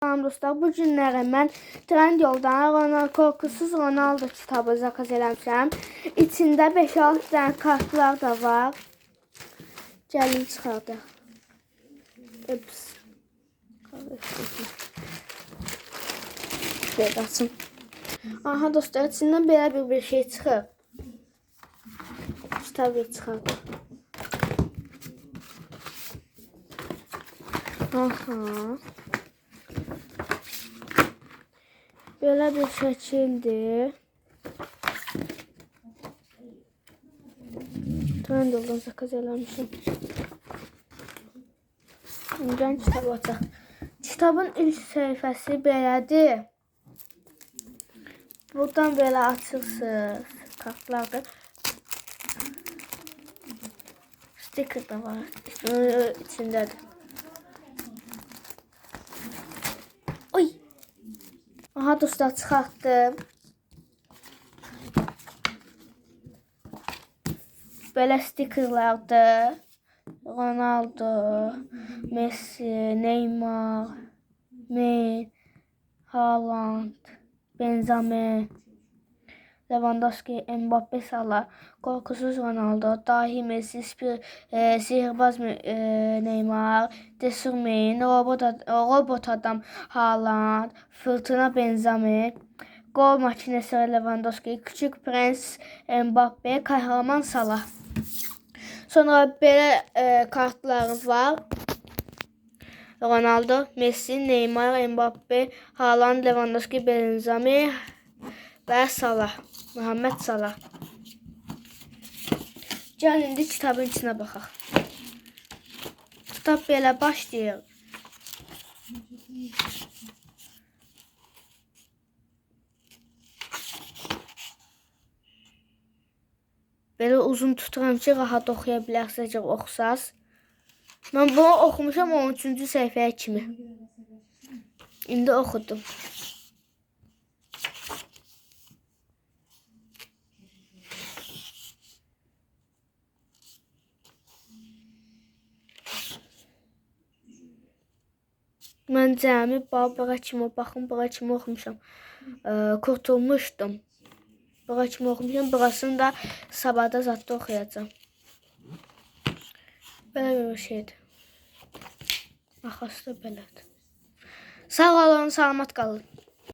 Salam dostlar, bu günləri mən Trendyoldan Ronaldo Korkusuz Ronaldo kitabı zakaz eləmişəm. İçində 5-6 dənə kartlar da var. Gəlin çıxardaq. Ups. Belə açım. Aha dostlar, içindən belə bir, bir şey çıxır. Kitabı çıxardaq. Aha. Böyle bir şekilde. Trendyol'dan sakız eləmişim. İnden kitab açaq. Kitabın ilk səhifəsi belədir. Buradan belə açırsınız. Kartlarda. Sticker da var. İçindədir. Aha dostlar çıxartdım. Belə stikerlərdir. Ronaldo, Messi, Neymar, Men, Haaland, Benzema, Lewandowski, Mbappe, Salah, Korkusuz Ronaldo, Dahi Messi, Spir, e, Sihirbaz e, Neymar, Cesur Mein, Robot, Robot Adam Haaland, Fırtına Benzema, Gol makinesi Lewandowski, Küçük Prens Mbappe, Kahraman Salah. Sonra belə e, kartlarımız var. Ronaldo, Messi, Neymar, Mbappe, Haaland, Lewandowski, Benzema və Salah. Muhammed Salah. Gəlin indi kitabın içinə baxaq. Kitab belə başlayır. Belə uzun tuturam ki, rahat oxuya bilərsiniz, oxusaz. Mən bunu oxumuşam 13-cü səhifəyə kimi. İndi oxudum. Mən cəmi bax, bura kimi, baxın, bura kimi oxumuşam. Ə, Qurtulmuşdum. Bura kimi oxumuşam. Burasını da sabahda zadda oxuyacağam. Belə bir şeydir. Axası da belədir. Sağ olun, salamat qalın.